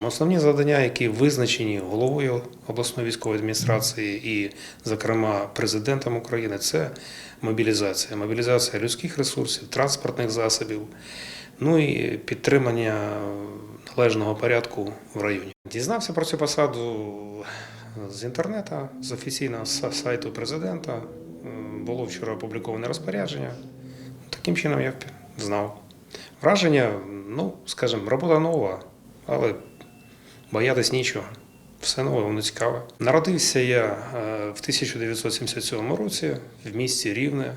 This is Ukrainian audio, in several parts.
Основні завдання, які визначені головою обласної військової адміністрації і, зокрема, президентом України, це мобілізація. Мобілізація людських ресурсів, транспортних засобів, ну і підтримання належного порядку в районі. Дізнався про цю посаду з інтернету, з офіційного сайту президента. Було вчора опубліковане розпорядження. Таким чином я знав. Враження, ну, скажімо, робота нова, але боятись нічого. Все нове, воно цікаве. Народився я е, в 1977 році в місті Рівне.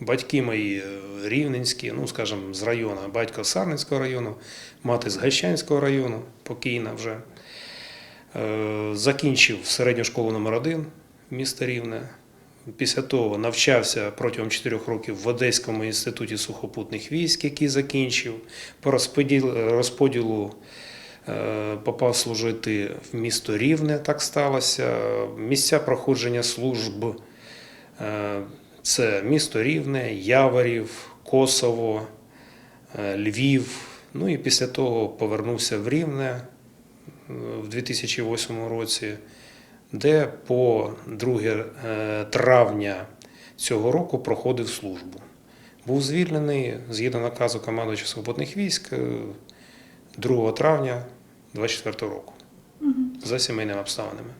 Батьки мої е, рівненські, ну скажімо, з району, батько з Сарненського району, мати з Гайщанського району, покійна вже. Е, Закінчив середню школу номер 1 міста Рівне. Після того навчався протягом 4 років в Одеському інституті сухопутних військ, який закінчив. По розподіл- розподілу попав служити в місто Рівне, так сталося. Місця проходження служб е, це місто Рівне, Яворів, Косово, е, Львів. Ну і після того повернувся в Рівне е, в 2008 році, де по 2 е, травня цього року проходив службу. Був звільнений згідно наказу командуючого сухопутних військ е, 2 травня 2024 року за сімейними обставинами.